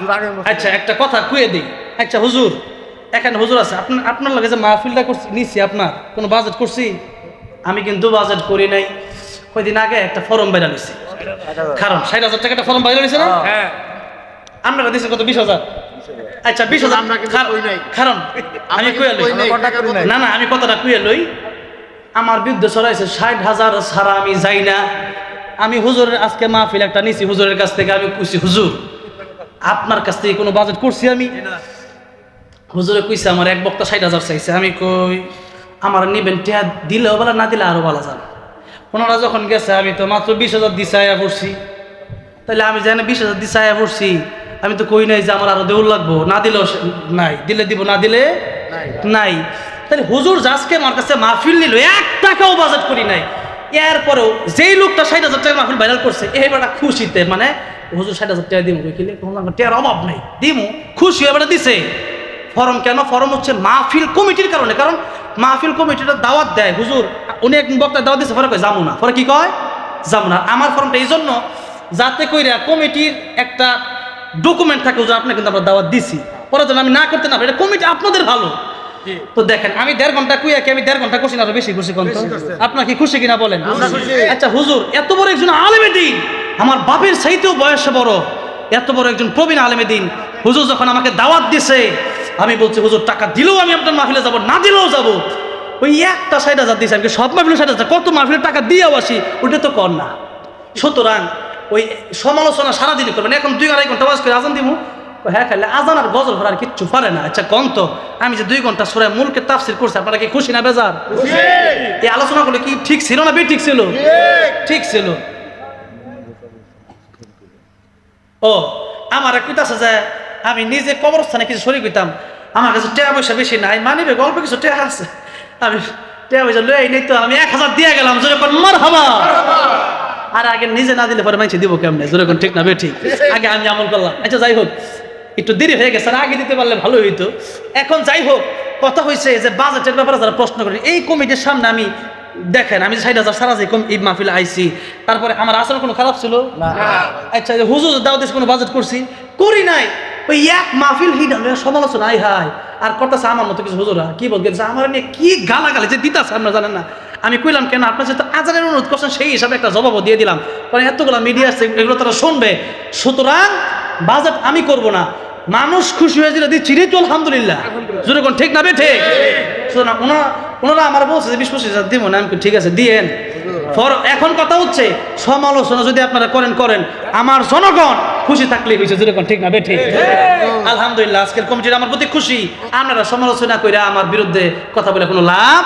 হুজুর আচ্ছা একটা কথা কুয়ে দিই। আচ্ছা হুজুর এখানে হুজুর আছে আপনার আপনার লাগে যে মাহফিলটা করছি নিচ্ছি আপনার কোনো বাজেট করছি? আমি কিন্তু বাজেট করি নাই। কয়দিন আগে একটা ফর্ম বাইরে নিছি। কারণ ষাট হাজার টাকা একটা ফর্ম বাইরে নিছে না? হ্যাঁ। আপনারা দিচ্ছে কত? বিশ হাজার। আচ্ছা বিশ হাজার। আমরা কিন্তু কারণ-। আমি কুয়ে লই। না না আমি কথাটা কুয়ে লই। আমার বিরুদ্ধে ছড়াইছে ষাট হাজার ছাড়া আমি যাই না। আমি হুজুরের আজকে মাহফিল একটা নিছি হুজুরের কাছ থেকে আমি কইছি হুজুর আপনার কাছ থেকে কোনো বাজেট করছি আমি? হুজুরে কইছে আমার এক বক্তা ষাট হাজার চাইছে। আমি কই আমার নিবেন টিয়া দিলেও বলা না দিলে আরও ভালো যান ওনারা যখন গেছে আমি তো মাত্র বিশ হাজার দিছে আয়া পড়ছি। তাহলে আমি জানি বিশ হাজার দিছে আয়া পড়ছি আমি তো কই নাই যে আমার আরও দেউল লাগবো। না দিলেও নাই দিলে দিব না দিলে নাই। তাহলে হুজুর জাজকে আমার কাছে মাহফিল নিল এক টাকাও বাজেট করি নাই। এরপরেও যেই লোকটা ষাট হাজার টাকা মাহফিল ভাইরাল করছে এবারটা খুশিতে মানে হুজুর ষাট হাজার টাকা দিমু টিয়ার অভাব নেই। দিমু খুশি এবারে দিছে। ফরম কেন? ফরম হচ্ছে মাহফিল কমিটির কারণে কারণ মাহফিল কমিটিটা দাওয়াত দেয়। হুজুর উনি এক বক্তা দাওয়াত দিচ্ছে ফরে কয় যাব না। ফরে কি কয়? যাব না। আমার ফর্মটা এই জন্য যাতে কইরা কমিটির একটা ডকুমেন্ট থাকে হুজুর আপনাকে কিন্তু আমরা দাওয়াত দিছি। পরে যেন আমি না করতে না এটা কমিটি আপনাদের ভালো। তো দেখেন আমি দেড় ঘণ্টা কুইয়া কি আমি দেড় ঘণ্টা খুশি না আরও বেশি খুশি কোন আপনার কি খুশি কিনা বলেন। আচ্ছা হুজুর এত বড় একজন আলেমে দিন। আমার বাপের সাইতেও বয়সে বড়। এত বড় একজন প্রবীণ আলেমে দিন হুজুর যখন আমাকে দাওয়াত দিছে আমি বলছি হুজুর টাকা দিলেও আমি আপনার মাহফিলে যাব না দিলেও যাব। ওই একটা ষাট হাজার দিয়েছে আমি সব মাহফিলে ষাট হাজার কত মাহফিলের টাকা দিয়েও আসি? ওটা তো কর না। সুতরাং ওই সমালোচনা সারাদিনই করবেন এখন দুই আড়াই ঘণ্টা বাস করে আজান দিব হ্যাঁ খাইলে আজান আর গজল ভরার কিচ্ছু পারে না। আচ্ছা কম তো আমি যে দুই ঘণ্টা সুরায় মূলকে তাফসির করছি আপনারা কি খুশি না বেজার? এই আলোচনাগুলো কি ঠিক ছিল না বে ঠিক। ছিল ঠিক ছিল। ও, আমার কইতাছে যে আমি নিজে কবরস্থানে কিছু শরীর কইতাম আমার কাছে টাকা পয়সা বেশি নাই মানিবে গল্প কিছু টাকা আছে। আমি টাকা পয়সা লই নেই তো, আমি এক হাজার দিয়ে গেলাম যেরকম মার হাবা আর আগে নিজে না দিলে পরে মাইছে দিব কেমনে যেরকম ঠিক না, বে, ঠিক। আগে আমি আমল করলাম। আচ্ছা যাই হোক, একটু দেরি হয়ে গেছে আগে দিতে পারলে ভালো হইতো। এখন যাই হোক, কথা হয়েছে যে বাজেটের ব্যাপারে যারা প্রশ্ন করে, এই কমিটির সামনে আমি দেখেন আমি ষাট হাজার সারা যাই কম ঈদ মাহফিলে আইছি। তারপরে আমার আসলে কোনো খারাপ ছিল? আচ্ছা হুজুর দাওয়াত কোনো বাজেট করছি? করি নাই। ওই এক মাহফিল হিট সমালোচনা আই হাই আর করতেছে আমার মতো কিছু হুজুরা কি বলতেছে আমার নিয়ে কি গালাগালি যে দিতেছে আপনারা জানেন না। আমি কইলাম কেন আপনার সাথে আজানের অনুরোধ করছেন সেই হিসাবে একটা জবাবও দিয়ে দিলাম। কারণ এতগুলো মিডিয়া আছে এগুলো তারা শুনবে। সুতরাং বাজেট আমি করব না। মানুষ খুশি হয়ে দিলে দিচ্ছি রে তো আলহামদুলিল্লাহ। যদি কোন ঠিক না বে ঠিক? সুতরাং ওনারা ওনারা আমার বলছে যে বিশ পঁচিশ হাজার দিব না। আমি ঠিক আছে দিয়েন। এখন কথা হচ্ছে সমালোচনা যদি আপনারা করেন করেন। আমার জনগণ খুশি থাকলে হয়েছে যেরকম ঠিক না বে ঠিক। আলহামদুলিল্লাহ আজকের কমিটির আমার প্রতি খুশি। আপনারা সমালোচনা করে আমার বিরুদ্ধে কথা বলে কোনো লাভ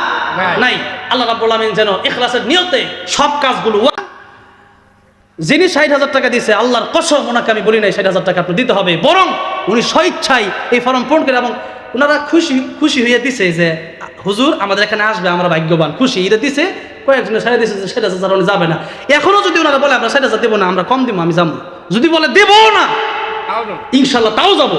নাই। আল্লাহ রাব্বুল আমিন যেন ইখলাসের নিয়তে সব কাজগুলো যিনি ষাট হাজার টাকা দিয়েছে আল্লাহর কসম ওনাকে আমি বলি নাই ষাট হাজার টাকা আপনি দিতে হবে। বরং উনি স্বইচ্ছাই এই ফর্ম পূরণ করে এবং ওনারা খুশি খুশি হয়ে দিছে যে হুজুর, আমাদের এখানে আসবে, আমরা ভাগ্যবান, খুশি। এটা দিছে কয়েকজনে সাড়ে দিছে যে হাজার উনি যাবে না। এখনও যদি ওনারা বলে, আমরা ষাট হাজার দেবো না, আমরা কম দিব, আমি যাব যদি বলে, দেবো না, ইনশাল্লাহ তাও যাব।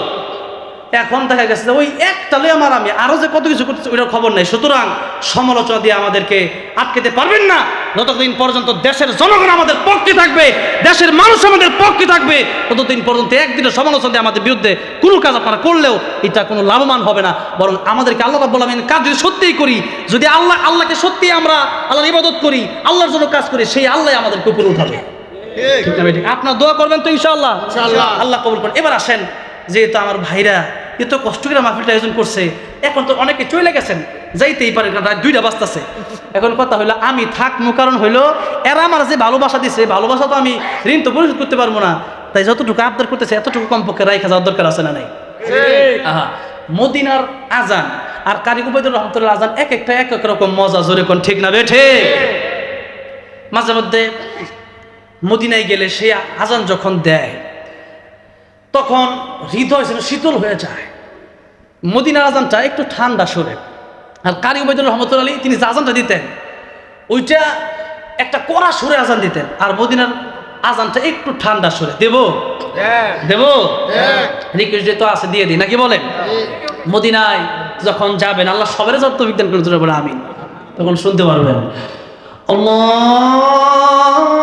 এখন দেখা গেছে যে ওই একটা লই আমার আমি আরও যে কত কিছু করতেছে, ওইটার খবর নাই। সুতরাং সমালোচনা দিয়ে আমাদেরকে আটকেতে পারবেন না। যতদিন পর্যন্ত দেশের জনগণ আমাদের পক্ষে থাকবে দেশের মানুষ আমাদের পক্ষে থাকবে ততদিন পর্যন্ত একদিনের সমালোচনা আমাদের বিরুদ্ধে কোনো কাজ আপনারা করলেও এটা কোনো লাভবান হবে না। বরং আমাদেরকে আল্লাহ রাব্বুল আমিন কাজ যদি সত্যিই করি যদি আল্লাহ আল্লাহকে সত্যি আমরা আল্লাহর ইবাদত করি আল্লাহর জন্য কাজ করি সেই আল্লাহ আমাদেরকে উপরে উঠাবে? আপনার দোয়া করবেন তো ইনশাআল্লাহ। আল্লাহ কবুল করেন। এবার আসেন যেহেতু আমার ভাইরা এত কষ্ট করে মাহফিলটা আয়োজন করছে এখন তো অনেকে চলে গেছেন যাইতেই পারে রাত দুইটা বাজতেছে। এখন কথা হইল আমি থাকমু কারণ হইল এরা আমার যে ভালোবাসা দিছে ভালোবাসা তো আমি ঋণ তো পরিশোধ করতে পারব না। তাই যতটুকু আবদার করতেছে এতটুকু কমপক্ষে রাইখা যাওয়ার দরকার আছে না নাই? আহা মদিনার আজান আর কারি উবাইদুর রহমতুল্লাহ আজান এক একটা এক এক রকম মজা জোরে কোন ঠিক না বেঠে মাঝে মধ্যে মদিনায় গেলে সে আজান যখন দেয় তখন হৃদয় যেন শীতল হয়ে যায়। মদিনার আজানটা একটু ঠান্ডা সরে আর কারি উবাইদুল রহমতুল্লাহ আলী তিনি যে আজানটা দিতেন ওইটা একটা কড়া সুরে আজান দিতেন। আর মদিনার আজানটা একটু ঠান্ডা সুরে। দেব? দেব? রিকোয়েস্ট তো আছে দিয়ে দিই। নাকি বলেন? মদিনায় যখন যাবেন আল্লাহ সবের যত বিজ্ঞান করে বলে আমিন। তখন শুনতে পারবেন। আল্লাহু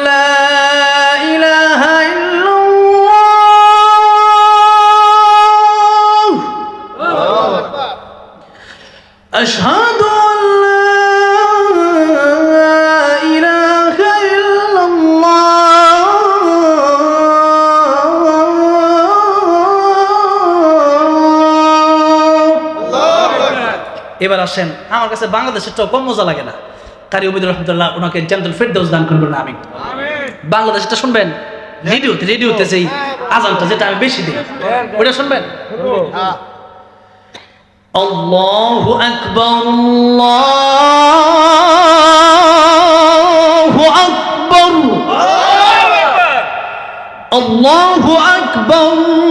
এবার আসেন আমার কাছে বাংলাদেশের তো কম মজা লাগে না। কারি উবিদুর রহমতুল্লাহ ওনাকে জান্নাতুল ফেরদাউস দান করবেন আমিন। বাংলাদেশটা শুনবেন? রেডিওতে রেডিওতে সেই আজানটা যেটা আমি বেশি দিই। ওটা শুনবেন? আল্লাহু আকবার। আল্লাহু আকবার। আল্লাহু আকবার।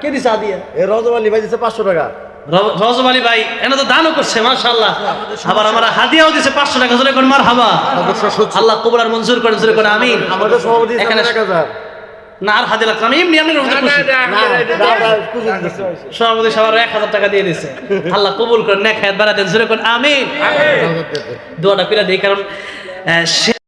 কে দিছে আদিয়া? এ রজব আলী ভাই দিচ্ছে পাঁচশো টাকা। রজব আলী ভাই এনে তো দানও করছে মাশাআল্লাহ। আবার আমরা হাদিয়াও দিছে পাঁচশো টাকা জোরে করে মার হাবা আল্লাহ কবুল আর মঞ্জুর করে জোরে করে এখানে- এক হাজার। না আর হাদিয়া লাগছে আমি এমনি এমনি। সভাপতি সবার এক হাজার টাকা দিয়ে দিছে। আল্লাহ কবুল করে নেক হায়াত বাড়া দেন জোরে আমিন। দোয়াটা করে দিই কারণ সে